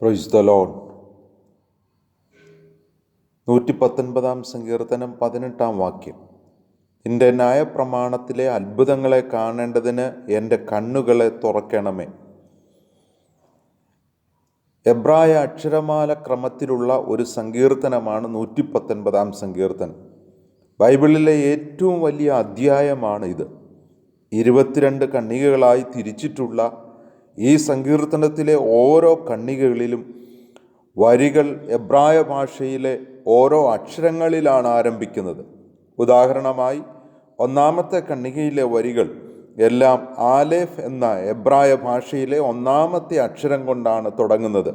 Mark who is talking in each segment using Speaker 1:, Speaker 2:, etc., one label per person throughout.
Speaker 1: പ്രൊയ്സ് the loan നൂറ്റി പത്തൊൻപതാം സങ്കീർത്തനം പതിനെട്ടാം വാക്യം. എന്റെ ന്യായപ്രമാണത്തിലെ അത്ഭുതങ്ങളെ കാണേണ്ടതിന് എന്റെ കണ്ണുകളെ തുറക്കണമേ. എബ്രായ അക്ഷരമാല ക്രമത്തിലുള്ള ഒരു സങ്കീർത്തനമാണ് നൂറ്റി പത്തൊൻപതാം സങ്കീർത്തനം. ബൈബിളിലെ ഏറ്റവും വലിയ അധ്യായമാണ് ഇത് ഇരുപത്തിരണ്ട് കണ്ണികകളായി തിരിച്ചിട്ടുള്ള ഈ സങ്കീർത്തനത്തിലെ ഓരോ കണ്ണികകളിലും വരികൾ എബ്രായ ഭാഷയിലെ ഓരോ അക്ഷരങ്ങളിലാണ് ആരംഭിക്കുന്നത്. ഉദാഹരണമായി ഒന്നാമത്തെ കണ്ണികയിലെ വരികൾ എല്ലാം ആലേഫ് എന്ന എബ്രായ ഭാഷയിലെ ഒന്നാമത്തെ അക്ഷരം കൊണ്ടാണ് തുടങ്ങുന്നത്.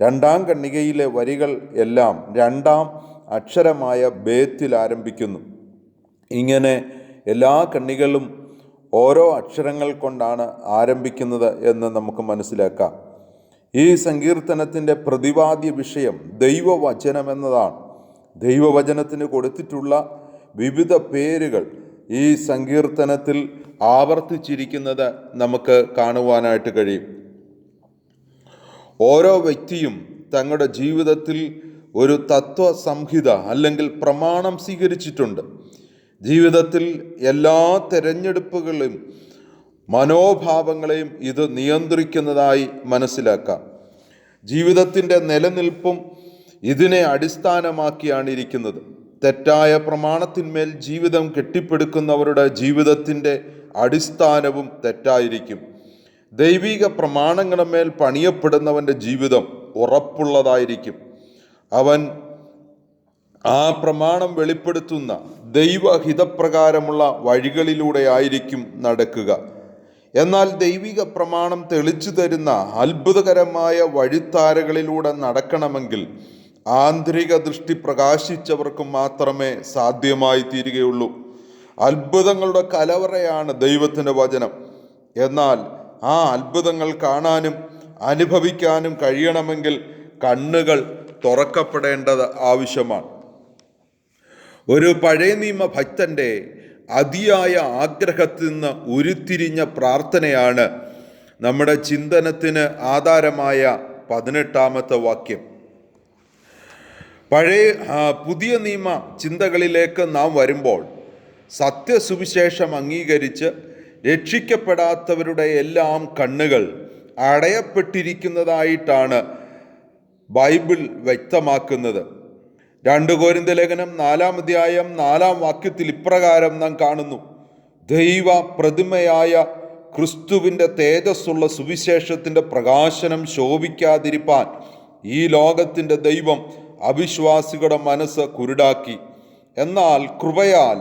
Speaker 1: രണ്ടാം കണ്ണികയിലെ വരികൾ എല്ലാം രണ്ടാം അക്ഷരമായ ബേത്തിൽ ആരംഭിക്കുന്നു. ഇങ്ങനെ എല്ലാ കണ്ണികളും ഓരോ അക്ഷരങ്ങൾ കൊണ്ടാണ് ആരംഭിക്കുന്നത് എന്ന് നമുക്ക് മനസ്സിലാക്കാം. ഈ സങ്കീർത്തനത്തിന്റെ പ്രതിപാദ്യ വിഷയം ദൈവവചനം എന്നതാണ്. ദൈവവചനത്തിന് കൊടുത്തിട്ടുള്ള വിവിധ പേരുകൾ ഈ സങ്കീർത്തനത്തിൽ ആവർത്തിച്ചിരിക്കുന്നത് നമുക്ക് കാണുവാനായിട്ട് കഴിയും. ഓരോ വ്യക്തിയും തങ്ങളുടെ ജീവിതത്തിൽ ഒരു തത്വ സംഹിത അല്ലെങ്കിൽ പ്രമാണം സ്വീകരിച്ചിട്ടുണ്ട്. ജീവിതത്തിൽ എല്ലാ തിരഞ്ഞെടുപ്പുകളും മനോഭാവങ്ങളെയും ഇത് നിയന്ത്രിക്കുന്നതായി മനസ്സിലാക്കാം. ജീവിതത്തിന്റെ നിലനിൽപ്പും ഇതിനെ അടിസ്ഥാനമാക്കിയാണ് ഇരിക്കുന്നത്. തെറ്റായ പ്രമാണത്തിന്മേൽ ജീവിതം കെട്ടിപ്പടുക്കുന്നവരുടെ ജീവിതത്തിന്റെ അടിസ്ഥാനവും തെറ്റായിരിക്കും. ദൈവിക പ്രമാണങ്ങളുമേൽ പണിയപ്പെടുന്നവന്റെ ജീവിതം ഉറപ്പുള്ളതായിരിക്കും. അവൻ ആ പ്രമാണം വെളിപ്പെടുത്തുന്ന ദൈവഹിതപ്രകാരമുള്ള വഴികളിലൂടെ ആയിരിക്കും നടക്കുക. എന്നാൽ ദൈവിക പ്രമാണം തെളിച്ചു തരുന്ന അത്ഭുതകരമായ വഴിത്താരകളിലൂടെ നടക്കണമെങ്കിൽ ആന്തരിക ദൃഷ്ടി പ്രകാശിച്ചവർക്ക് മാത്രമേ സാധ്യമായി തീരുകയുള്ളൂ. അത്ഭുതങ്ങളുടെ കലവറയാണ് ദൈവത്തിന്റെ വചനം. എന്നാൽ ആ അത്ഭുതങ്ങൾ കാണാനും അനുഭവിക്കാനും കഴിയണമെങ്കിൽ കണ്ണുകൾ തുറക്കപ്പെടേണ്ടത് ആവശ്യമാണ്. ഒരു പഴയ നിയമ ഭക്തന്റെ അതിയായ ആഗ്രഹത്തിൽ നിന്ന് ഉരുത്തിരിഞ്ഞ പ്രാർത്ഥനയാണ് നമ്മുടെ ചിന്തനത്തിന് ആധാരമായ പതിനെട്ടാമത്തെ വാക്യം. പഴയ പുതിയ നിയമ ചിന്തകളിലേക്ക് നാം വരുമ്പോൾ സത്യസുവിശേഷം അംഗീകരിച്ച് രക്ഷിക്കപ്പെടാത്തവരുടെ എല്ലാം കണ്ണുകൾ അടയപ്പെട്ടിരിക്കുന്നതായിട്ടാണ് ബൈബിൾ വ്യക്തമാക്കുന്നത്. രണ്ട് കോരിന്ത ലേഖനം നാലാം അധ്യായം നാലാം വാക്യത്തിൽ ഇപ്രകാരം നാം കാണുന്നു. ദൈവ പ്രതിമയായ ക്രിസ്തുവിന്റെ തേജസ്സുള്ള സുവിശേഷത്തിന്റെ പ്രകാശനം ശോഭിക്കാതിരിപ്പാൻ ഈ ലോകത്തിന്റെ ദൈവം അവിശ്വാസികളുടെ മനസ്സ് കുരുടാക്കി. എന്നാൽ കൃപയാൽ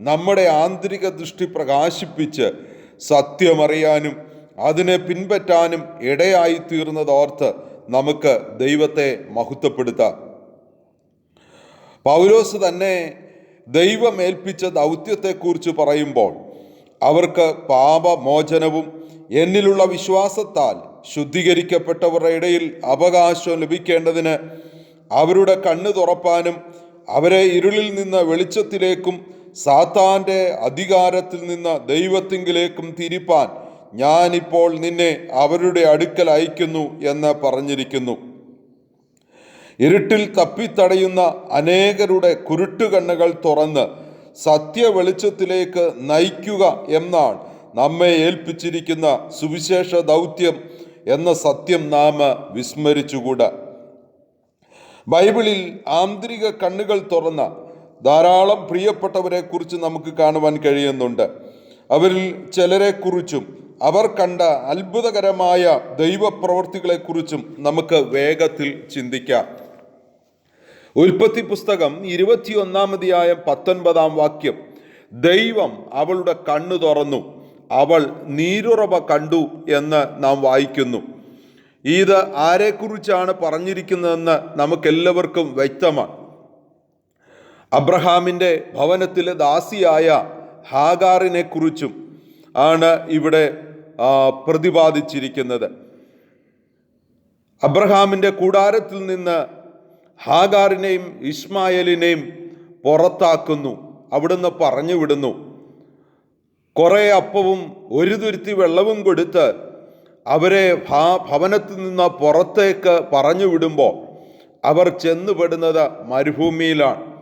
Speaker 1: നമ്മുടെ ആന്തരിക ദൃഷ്ടി പ്രകാശിപ്പിച്ച് സത്യമറിയാനും അതിനെ പിൻപറ്റാനും ഇടയായി തീർന്നതോർത്ത് നമുക്ക് ദൈവത്തെ മഹത്വപ്പെടുത്താം. പൗലോസ് തന്നെ ദൈവമേൽപ്പിച്ച ദൗത്യത്തെക്കുറിച്ച് പറയുമ്പോൾ അവർക്ക് പാപമോചനവും എന്നിലുള്ള വിശ്വാസത്താൽ ശുദ്ധീകരിക്കപ്പെട്ടവരുടെ ഇടയിൽ അവകാശം ലഭിക്കേണ്ടതിന് അവരുടെ കണ്ണ് തുറപ്പാനും അവരെ ഇരുളിൽ നിന്ന് വെളിച്ചത്തിലേക്കും സാത്താന്റെ അധികാരത്തിൽ നിന്ന് ദൈവത്തിങ്കിലേക്കും തിരിപ്പാൻ ഞാനിപ്പോൾ നിന്നെ അവരുടെ അടുക്കൽ അയക്കുന്നു എന്ന് പറഞ്ഞിരിക്കുന്നു. ഇരുട്ടിൽ തപ്പിത്തടയുന്ന അനേകരുടെ കുരുട്ടുകണ്ണുകൾ തുറന്ന് സത്യ വെളിച്ചത്തിലേക്ക് നയിക്കുക എന്നാണ് നമ്മെ ഏൽപ്പിച്ചിരിക്കുന്ന സുവിശേഷ ദൗത്യം എന്ന സത്യം നാം വിസ്മരിച്ചുകൂടാ. ബൈബിളിൽ ആന്തരിക കണ്ണുകൾ തുറന്ന ധാരാളം പ്രിയപ്പെട്ടവരെ കുറിച്ച് നമുക്ക് കാണുവാൻ കഴിയുന്നുണ്ട്. അവരിൽ ചിലരെക്കുറിച്ചും അവർ കണ്ട അത്ഭുതകരമായ ദൈവപ്രവർത്തികളെക്കുറിച്ചും നമുക്ക് വേഗത്തിൽ ചിന്തിക്കാം. ഉൽപ്പത്തി പുസ്തകം ഇരുപത്തിയൊന്നാമതിയായ പത്തൊൻപതാം വാക്യം. ദൈവം അവളുടെ കണ്ണു തുറന്നു. അവൾ നീരുറവ കണ്ടു എന്ന് നാം വായിക്കുന്നു. ഇത് ആരെക്കുറിച്ചാണ് പറഞ്ഞിരിക്കുന്നതെന്ന് നമുക്കെല്ലാവർക്കും വ്യക്തമാണ്. അബ്രഹാമിന്റെ ഭവനത്തിലെ ദാസിയായ ഹാഗാറിനെ കുറിച്ചും ആണ് ഇവിടെ പ്രതിപാദിച്ചിരിക്കുന്നത്. അബ്രഹാമിന്റെ കൂടാരത്തിൽ നിന്ന് ഹാഗാറിനെയും ഇസ്മായേലിനെയും പുറത്താക്കുന്നു അവിടുന്ന് പറഞ്ഞു വിടുന്നു കുറേ അപ്പവും ഒരു തുരുത്തി വെള്ളവും കൊടുത്ത് അവരെ ഭാ- ഭവനത്തിൽ നിന്ന് പുറത്തേക്ക് പറഞ്ഞു വിടുമ്പോൾ അവർ ചെന്നുപെടുന്നത് മരുഭൂമിയിലാണ്.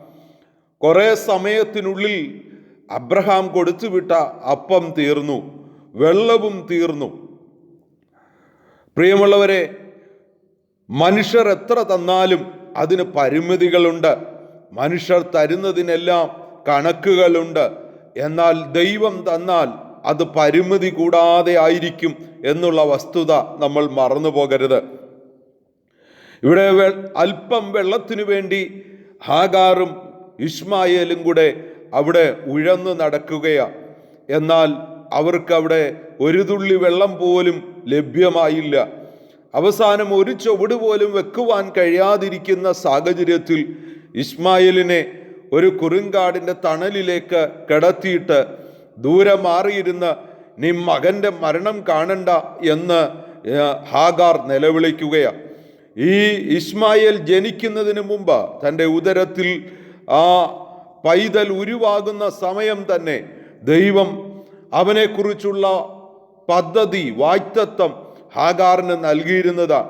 Speaker 1: കുറേ സമയത്തിനുള്ളിൽ അബ്രഹാം കൊടുത്തുവിട്ട അപ്പം തീർന്നു വെള്ളവും തീർന്നു. പ്രിയമുള്ളവരെ മനുഷ്യർ എത്ര തന്നാലും അതിന് പരിമിതികളുണ്ട്. മനുഷ്യർ തരുന്നതിനെല്ലാം കണക്കുകളുണ്ട്. എന്നാൽ ദൈവം തന്നാൽ അത് പരിമിതി കൂടാതെ ആയിരിക്കും എന്നുള്ള വസ്തുത നമ്മൾ മറന്നു പോകരുത്. ഇവിടെ അല്പം വെള്ളത്തിനു വേണ്ടി ഹാഗാറും ഇസ്മായേലും കൂടെ അവിടെ ഉഴന്നു നടക്കുകയാണ് എന്നാൽ അവർക്ക് അവിടെ ഒരു തുള്ളി വെള്ളം പോലും ലഭ്യമായില്ല. അവസാനം ഒരു ചുവട് പോലും വെക്കുവാൻ കഴിയാതിരിക്കുന്ന സാഹചര്യത്തിൽ ഇസ്മായിലിനെ ഒരു കുറുങ്കാടിന്റെ തണലിലേക്ക് കിടത്തിയിട്ട് ദൂരെ മാറിയിരുന്ന് നീ മകന്റെ മരണം കാണണ്ട എന്ന് ഹാഗാർ നിലവിളിക്കുകയാണ് ഈ ഇസ്മായിൽ ജനിക്കുന്നതിന് മുമ്പ് തന്റെ ഉദരത്തിൽ ആ പൈതൽ ഉരുവാകുന്ന സമയം തന്നെ ദൈവം അവനെക്കുറിച്ചുള്ള പദ്ധതി വായ്ത്തത്വം ഹാഗാറിന് നൽകിയിരുന്നത്.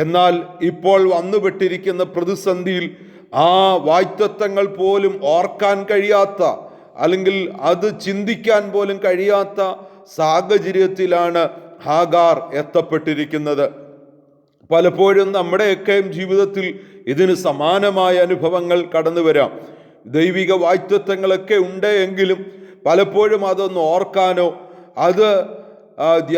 Speaker 1: എന്നാൽ ഇപ്പോൾ വന്നുപെട്ടിരിക്കുന്ന പ്രതിസന്ധിയിൽ ആ വായ്ത്തത്വങ്ങൾ പോലും ഓർക്കാൻ കഴിയാത്ത അല്ലെങ്കിൽ അത് ചിന്തിക്കാൻ പോലും കഴിയാത്ത സാഹചര്യത്തിലാണ് ഹാഗാർ എത്തപ്പെട്ടിരിക്കുന്നത്. പലപ്പോഴും നമ്മുടെയൊക്കെയും ജീവിതത്തിൽ ഇതിന് സമാനമായ അനുഭവങ്ങൾ കടന്നു വരാം. ദൈവിക വായ്ത്വത്വങ്ങളൊക്കെ ഉണ്ട് എങ്കിലും പലപ്പോഴും അതൊന്ന് ഓർക്കാനോ അത്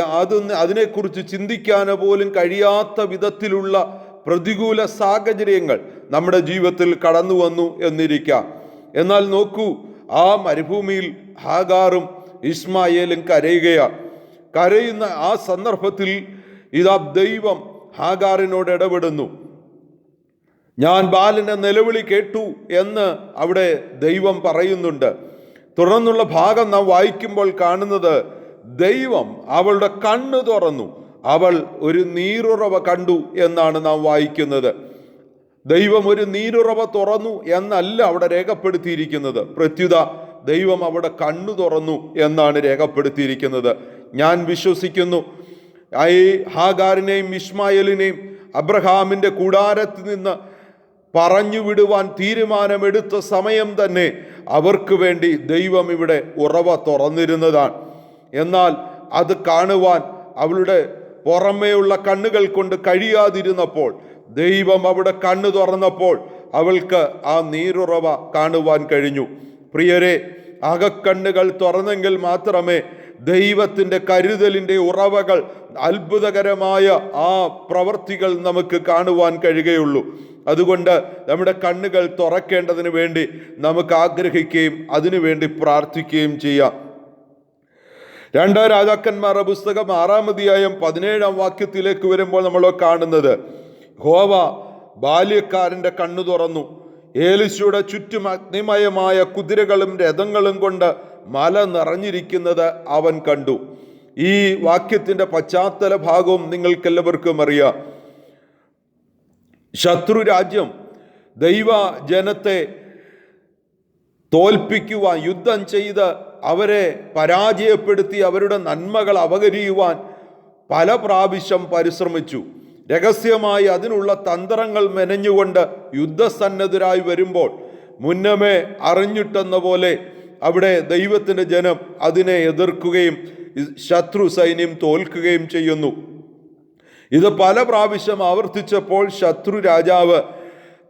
Speaker 1: അതൊന്ന് അതിനെക്കുറിച്ച് ചിന്തിക്കാനോ പോലും കഴിയാത്ത വിധത്തിലുള്ള പ്രതികൂല സാഹചര്യങ്ങൾ നമ്മുടെ ജീവിതത്തിൽ കടന്നു വന്നു എന്നിരിക്കാം. എന്നാൽ നോക്കൂ ആ മരുഭൂമിയിൽ ഹാഗാറും ഇസ്മായേലും കരയുകയാണ്. കരയുന്ന ആ സന്ദർഭത്തിൽ ഇതാ ദൈവം ഹാഗാറിനോട് ഇടപെടുന്നു. ഞാൻ ബാലിന്റെ നിലവിളി കേട്ടു എന്ന് അവിടെ ദൈവം പറയുന്നുണ്ട്. തുടർന്നുള്ള ഭാഗം നാം വായിക്കുമ്പോൾ കാണുന്നത് ദൈവം അവളുടെ കണ്ണ് തുറന്നു. അവൾ ഒരു നീരുറവ കണ്ടു എന്നാണ് നാം വായിക്കുന്നത്. ദൈവം ഒരു നീരുറവ തുറന്നു എന്നല്ല അവിടെ രേഖപ്പെടുത്തിയിരിക്കുന്നത്. പ്രത്യുത ദൈവം അവിടെ കണ്ണു തുറന്നു എന്നാണ് രേഖപ്പെടുത്തിയിരിക്കുന്നത്. ഞാൻ വിശ്വസിക്കുന്നു. ഈ ഹാഗാറിനെയും ഇസ്മായലിനെയും അബ്രഹാമിന്റെ കൂടാരത്തിൽ നിന്ന് പറഞ്ഞു വിടുവാൻ തീരുമാനമെടുത്ത സമയം തന്നെ അവർക്ക് വേണ്ടി ദൈവം ഇവിടെ ഉറവ തുറന്നിരുന്നതാണ്. എന്നാൽ അത് കാണുവാൻ അവളുടെ പുറമേയുള്ള കണ്ണുകൾ കൊണ്ട് കഴിയാതിരുന്നപ്പോൾ ദൈവം അവിടെ കണ്ണു തുറന്നപ്പോൾ അവൾക്ക് ആ നീരുറവ കാണുവാൻ കഴിഞ്ഞു. പ്രിയരെ അകക്കണ്ണുകൾ തുറന്നെങ്കിൽ മാത്രമേ ദൈവത്തിന്റെ കരുതലിന്റെ ഉറവകൾ അത്ഭുതകരമായ ആ പ്രവർത്തികൾ നമുക്ക് കാണുവാൻ കഴിയുകയുള്ളൂ. അതുകൊണ്ട് നമ്മുടെ കണ്ണുകൾ തുറക്കേണ്ടതിന് വേണ്ടി നമുക്ക് ആഗ്രഹിക്കുകയും അതിനുവേണ്ടി പ്രാർത്ഥിക്കുകയും ചെയ്യാം. രണ്ട് രാജാക്കന്മാരുടെ പുസ്തകം ആറാം പതിനേഴാം വാക്യത്തിലേക്ക് വരുമ്പോൾ നമ്മൾ കാണുന്നത്. ഹോവ ബാല്യക്കാരന്റെ കണ്ണു തുറന്നു. ഏലിശയുടെ ചുറ്റും അഗ്നിമയമായ കുതിരകളും രഥങ്ങളും കൊണ്ട് മല നിറഞ്ഞിരിക്കുന്നത് അവൻ കണ്ടു. ഈ വാക്യത്തിന്റെ പശ്ചാത്തല ഭാഗവും നിങ്ങൾക്കെല്ലാവർക്കും അറിയാം. ശത്രു രാജ്യം ദൈവ ജനത്തെ തോൽപ്പിക്കുവാൻ യുദ്ധം ചെയ്ത് അവരെ പരാജയപ്പെടുത്തി അവരുടെ നന്മകൾ അപകരിയുവാൻ പല പ്രാവശ്യം പരിശ്രമിച്ചു. രഹസ്യമായി അതിനുള്ള തന്ത്രങ്ങൾ മെനഞ്ഞുകൊണ്ട് യുദ്ധസന്നദ്ധരായി വരുമ്പോൾ മുന്നമേ അറിഞ്ഞിട്ടെന്ന പോലെ അവിടെ ദൈവത്തിന്റെ ജനം അതിനെ എതിർക്കുകയും ശത്രു സൈന്യം തോൽക്കുകയും ചെയ്യുന്നു. ഇത് പല പ്രാവശ്യം ആവർത്തിച്ചപ്പോൾ ശത്രു രാജാവ്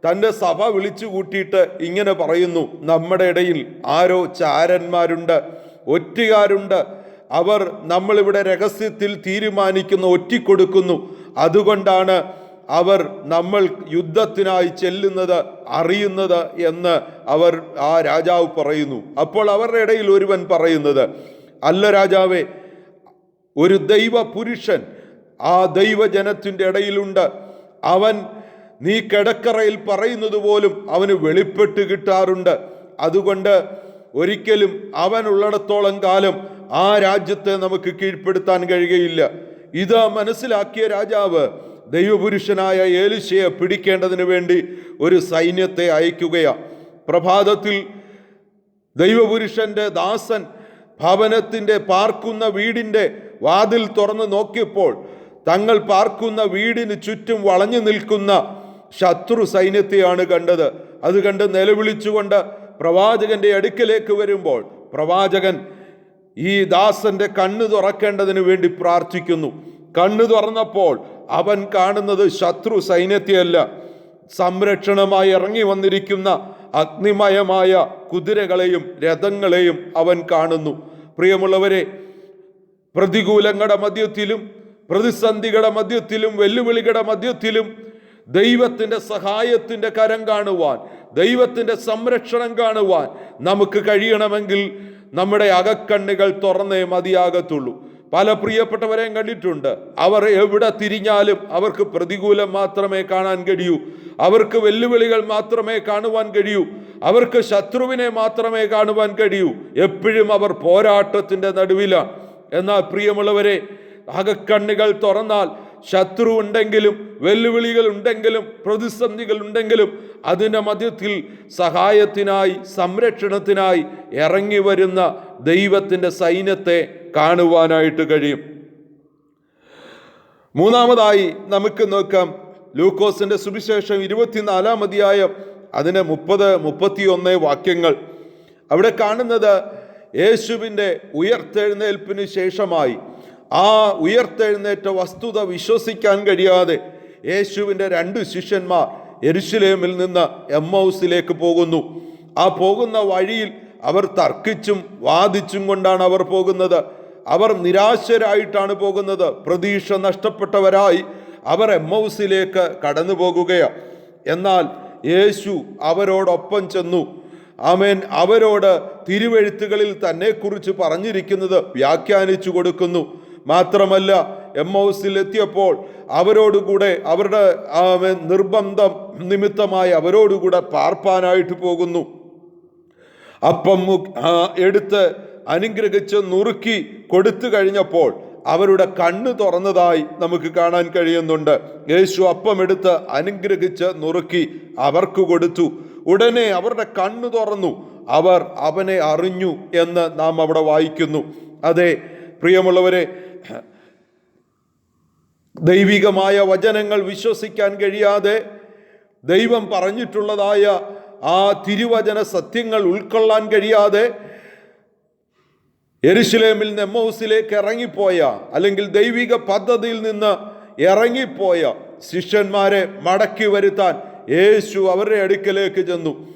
Speaker 1: തന്റെ സഭ വിളിച്ചു കൂട്ടിയിട്ട് ഇങ്ങനെ പറയുന്നു നമ്മുടെ ഇടയിൽ ആരോ ചാരന്മാരുണ്ട് ഒറ്റുകാരുണ്ട്. അവർ നമ്മളിവിടെ രഹസ്യത്തിൽ തീരുമാനിക്കുന്ന ഒറ്റിക്കൊടുക്കുന്നു. അതുകൊണ്ടാണ് അവർ നമ്മൾ യുദ്ധത്തിനായി ചെല്ലുന്നത് അറിയുന്നത് എന്ന് അവർ ആ രാജാവ് പറയുന്നു. അപ്പോൾ അവരുടെ ഇടയിൽ ഒരുവൻ പറയുന്നത് അല്ല രാജാവേ ഒരു ദൈവ പുരുഷൻ ആ ദൈവജനത്തിന്റെ ഇടയിലുണ്ട്. അവൻ നീ കിടക്കറയിൽ പറയുന്നത് പോലും അവന് വെളിപ്പെട്ട് കിട്ടാറുണ്ട്. അതുകൊണ്ട് ഒരിക്കലും അവൻ ഉള്ളിടത്തോളം കാലം ആ രാജ്യത്തെ നമുക്ക് കീഴ്പ്പെടുത്താൻ കഴിയുകയില്ല. ഇത് മനസ്സിലാക്കിയ രാജാവ് ദൈവപുരുഷനായ ഏലിശയെ പിടിക്കേണ്ടതിന് വേണ്ടി ഒരു സൈന്യത്തെ അയക്കുകയാണ് പ്രഭാതത്തിൽ ദൈവപുരുഷന്റെ ദാസൻ ഭവനത്തിന്റെ പാർക്കുന്ന വീടിന്റെ വാതിൽ തുറന്ന് നോക്കിയപ്പോൾ തങ്ങൾ പാർക്കുന്ന വീടിന് ചുറ്റും വളഞ്ഞു നിൽക്കുന്ന ശത്രു സൈന്യത്തെയാണ് കണ്ടത്. അത് കണ്ട് നിലവിളിച്ചുകൊണ്ട് പ്രവാചകന്റെ അടുക്കലേക്ക് വരുമ്പോൾ പ്രവാചകൻ ഈ ദാസന്റെ കണ്ണ് തുറക്കേണ്ടതിന് വേണ്ടി പ്രാർത്ഥിക്കുന്നു. കണ്ണ് തുറന്നപ്പോൾ അവൻ കാണുന്നത് ശത്രു സൈന്യത്തെയല്ല. സംരക്ഷണമായി ഇറങ്ങി വന്നിരിക്കുന്ന അഗ്നിമയമായ കുതിരകളെയും രഥങ്ങളെയും അവൻ കാണുന്നു. പ്രിയമുള്ളവരെ പ്രതികൂലങ്ങളുടെ മധ്യത്തിലും പ്രതിസന്ധികളുടെ മധ്യത്തിലും വെല്ലുവിളികളുടെ മധ്യത്തിലും ദൈവത്തിന്റെ സഹായത്തിന്റെ കരം കാണുവാൻ ദൈവത്തിന്റെ സംരക്ഷണം കാണുവാൻ നമുക്ക് കഴിയണമെങ്കിൽ നമ്മുടെ അകക്കണ്ണുകൾ തുറന്നേ മതിയാകത്തുള്ളൂ. പല പ്രിയപ്പെട്ടവരെയും കണ്ടിട്ടുണ്ട് അവർ എവിടെ തിരിഞ്ഞാലും അവർക്ക് പ്രതികൂലം മാത്രമേ കാണാൻ കഴിയൂ. അവർക്ക് വെല്ലുവിളികൾ മാത്രമേ കാണുവാൻ കഴിയൂ. അവർക്ക് ശത്രുവിനെ മാത്രമേ കാണുവാൻ കഴിയൂ. എപ്പോഴും അവർ പോരാട്ടത്തിന്റെ നടുവിലാണ്. എന്നാൽ പ്രിയമുള്ളവരെ അകക്കണ്ണുകൾ തുറന്നാൽ ശത്രു ഉണ്ടെങ്കിലും വെല്ലുവിളികൾ ഉണ്ടെങ്കിലും പ്രതിസന്ധികൾ ഉണ്ടെങ്കിലും അതിന്റെ മധ്യത്തിൽ സഹായത്തിനായി സംരക്ഷണത്തിനായി ഇറങ്ങി വരുന്ന ദൈവത്തിന്റെ സൈന്യത്തെ കാണുവാനായിട്ട് കഴിയും. മൂന്നാമതായി നമുക്ക് നോക്കാം. ലൂക്കോസിന്റെ സുവിശേഷം ഇരുപത്തിനാലാം അധ്യായം അതിന്റെ മുപ്പത് മുപ്പത്തിയൊന്ന് വാക്യങ്ങൾ. അവിടെ കാണുന്നത് യേശുവിന്റെ ഉയർത്തെഴുന്നേൽപ്പിന് ശേഷമായി ആ ഉയർത്തെഴുന്നേറ്റ വസ്തുത വിശ്വസിക്കാൻ കഴിയാതെ യേശുവിന്റെ രണ്ട് ശിഷ്യന്മാർ എരുശുലേമിൽ നിന്ന് എം ഹൗസിലേക്ക് പോകുന്നു. ആ പോകുന്ന വഴിയിൽ അവർ തർക്കിച്ചും വാദിച്ചും കൊണ്ടാണ് അവർ പോകുന്നത്. അവർ നിരാശരായിട്ടാണ് പോകുന്നത്. പ്രതീക്ഷ നഷ്ടപ്പെട്ടവരായി അവർ എം ഹൗസിലേക്ക് കടന്നു പോകുകയാണ് എന്നാൽ യേശു അവരോടൊപ്പം ചെന്നു. ആമേൻ. അവരോട് തിരുവെഴുത്തുകളിൽ തന്നെക്കുറിച്ച് പറഞ്ഞിരിക്കുന്നത് വ്യാഖ്യാനിച്ചു കൊടുക്കുന്നു. മാത്രമല്ല എം ഹൗസിൽ എത്തിയപ്പോൾ അവരോടുകൂടെ അവരുടെ നിർബന്ധം നിമിത്തമായി അവരോടുകൂടെ പാർപ്പാനായിട്ട് പോകുന്നു. അപ്പം എടുത്ത് അനുഗ്രഹിച്ച് നുറുക്കി കൊടുത്തു കഴിഞ്ഞപ്പോൾ അവരുടെ കണ്ണ് തുറന്നതായി നമുക്ക് കാണാൻ കഴിയുന്നുണ്ട്. യേശു അപ്പം എടുത്ത് അനുഗ്രഹിച്ച് നുറുക്കി അവർക്ക് കൊടുത്തു. ഉടനെ അവരുടെ കണ്ണ് തുറന്നു. അവർ അവനെ അറിഞ്ഞു എന്ന് നാം അവിടെ വായിക്കുന്നു. അതെ പ്രിയമുള്ളവരെ ദൈവികമായ വചനങ്ങൾ വിശ്വസിക്കാൻ കഴിയാതെ ദൈവം പറഞ്ഞിട്ടുള്ളതായ ആ തിരുവചന സത്യങ്ങൾ ഉൾക്കൊള്ളാൻ കഴിയാതെ എരുശിലേമിൽ നിന്ന് എമ്മൗസിലേക്ക് ഇറങ്ങിപ്പോയ അല്ലെങ്കിൽ ദൈവിക പദ്ധതിയിൽ നിന്ന് ഇറങ്ങിപ്പോയ ശിഷ്യന്മാരെ മടക്കി വരുത്താൻ യേശു അവരുടെ അടുക്കലേക്ക് ചെന്നു.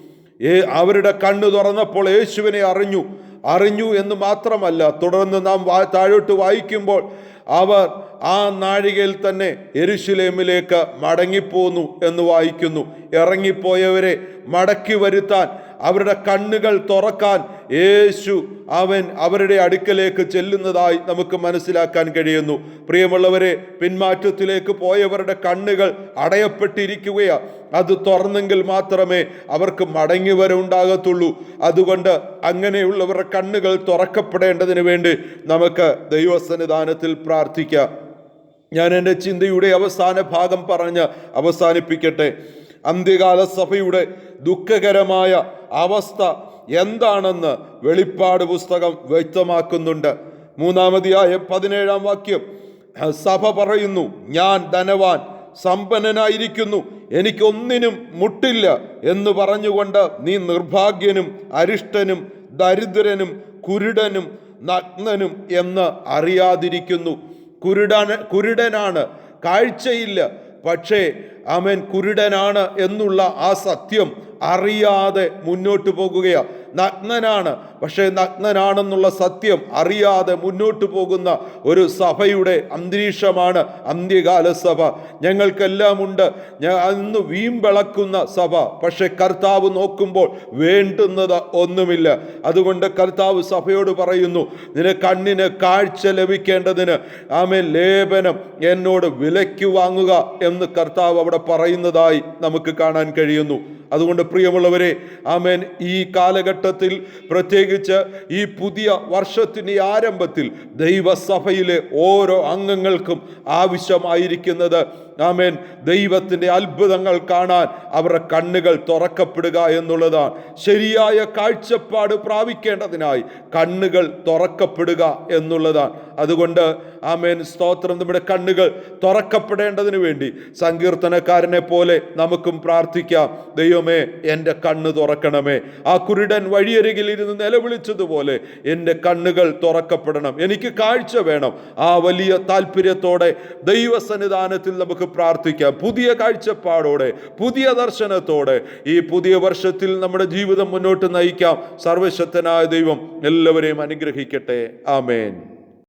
Speaker 1: അവരുടെ കണ്ണു തുറന്നപ്പോൾ യേശുവിനെ അറിഞ്ഞു. അറിഞ്ഞു എന്ന് മാത്രമല്ല തുടർന്ന് നാം താഴോട്ട് വായിക്കുമ്പോൾ അവർ ആ നാഴികയിൽ തന്നെ എരുശുലേമിലേക്ക് മടങ്ങിപ്പോന്നു എന്ന് വായിക്കുന്നു. ഇറങ്ങിപ്പോയവരെ മടക്കി വരുത്താൻ അവരുടെ കണ്ണുകൾ തുറക്കാൻ യേശു അവൻ അവരുടെ അടുക്കലേക്ക് ചെല്ലുന്നതായി നമുക്ക് മനസ്സിലാക്കാൻ കഴിയുന്നു. പ്രിയമുള്ളവരെ പിന്മാറ്റത്തിലേക്ക് പോയവരുടെ കണ്ണുകൾ അടയപ്പെട്ടിരിക്കുകയാ. അത് തുറന്നെങ്കിൽ മാത്രമേ അവർക്ക് മടങ്ങി വരവുണ്ടാകത്തുള്ളൂ അതുകൊണ്ട് അങ്ങനെയുള്ളവരുടെ കണ്ണുകൾ തുറക്കപ്പെടേണ്ടതിന് വേണ്ടി നമുക്ക് ദൈവസന്നിധാനത്തിൽ പ്രാർത്ഥിക്കാം. ഞാൻ എന്റെ ചിന്തയുടെ അവസാന ഭാഗം പറഞ്ഞ് അവസാനിപ്പിക്കട്ടെ. അന്ത്യകാല സഭയുടെ ദുഃഖകരമായ അവസ്ഥ എന്താണെന്ന് വെളിപ്പാട് പുസ്തകം വ്യക്തമാക്കുന്നുണ്ട്. മൂന്നാമതിയായ പതിനേഴാം വാക്യം. സഭ പറയുന്നു ഞാൻ ധനവാൻ സമ്പന്നനായിരിക്കുന്നു. എനിക്കൊന്നിനും മുട്ടില്ല. എന്ന് പറഞ്ഞുകൊണ്ട് നീ നിർഭാഗ്യനും അരിഷ്ടനും ദരിദ്രനും കുരുടനും നഗ്നനും എന്ന് അറിയാതിരിക്കുന്നു. കുരുടന കുരുടനാണ്. കാഴ്ചയില്ല. പക്ഷേ അവൻ കുരുടനാണ് എന്നുള്ള ആ സത്യം അറിയാതെ മുന്നോട്ട് പോകുകയാ. നഗ്നനാണ്. പക്ഷേ നഗ്നനാണെന്നുള്ള സത്യം അറിയാതെ മുന്നോട്ട് പോകുന്ന ഒരു സഭയുടെ അന്തരീക്ഷമാണ് അന്ത്യകാല സഭ. ഞങ്ങൾക്കെല്ലാം ഉണ്ട് അന്ന് വീമ്പിളക്കുന്ന സഭ. പക്ഷെ കർത്താവ് നോക്കുമ്പോൾ വേണ്ടുന്നത് ഒന്നുമില്ല. അതുകൊണ്ട് കർത്താവ് സഭയോട് പറയുന്നു നിന്റെ കണ്ണിന് കാഴ്ച ലഭിക്കേണ്ടതിന് ആമേൻ. ലേപനം എന്നോട് വിലയ്ക്ക് വാങ്ങുക എന്ന് കർത്താവ് അവിടെ പറയുന്നതായി നമുക്ക് കാണാൻ കഴിയുന്നു. അതുകൊണ്ട് പ്രിയമുള്ളവരെ ആമേൻ ഈ കാലഘട്ടത്തിൽ പ്രത്യേകിച്ച് ഈ പുതിയ വർഷത്തിന്റെ ആരംഭത്തിൽ ദൈവസഭയിലെ ഓരോ അംഗങ്ങൾക്കും ആവശ്യമായിരിക്കുന്നത് ആമേൻ. ദൈവത്തിന്റെ അത്ഭുതങ്ങൾ കാണാൻ അവരുടെ കണ്ണുകൾ തുറക്കപ്പെടുക എന്നുള്ളതാണ്. ശരിയായ കാഴ്ചപ്പാട് പ്രാപിക്കേണ്ടതിനായി കണ്ണുകൾ തുറക്കപ്പെടുക എന്നുള്ളതാണ്. അതുകൊണ്ട് ആമേൻ സ്തോത്രം. നമ്മുടെ കണ്ണുകൾ തുറക്കപ്പെടേണ്ടതിന് വേണ്ടി സങ്കീർത്തനക്കാരനെ പോലെ നമുക്കും പ്രാർത്ഥിക്കാം. ദൈവമേ എന്റെ കണ്ണ് തുറക്കണമേ. ആ കുരുടൻ വഴിയരികിൽ ഇരുന്ന് നിലവിളിച്ചതുപോലെ എന്റെ കണ്ണുകൾ തുറക്കപ്പെടണം. എനിക്ക് കാഴ്ച വേണം. ആ വലിയ താല്പര്യത്തോടെ ദൈവസന്നിധാനത്തിൽ നമുക്ക് പ്രാർത്ഥിക്കാം. പുതിയ കാഴ്ചപ്പാടോടെ പുതിയ ദർശനത്തോടെ ഈ പുതിയ വർഷത്തിൽ നമ്മുടെ ജീവിതം മുന്നോട്ട് നയിക്കാം. സർവശക്തനായ ദൈവം എല്ലാവരെയും അനുഗ്രഹിക്കട്ടെ. ആമേൻ.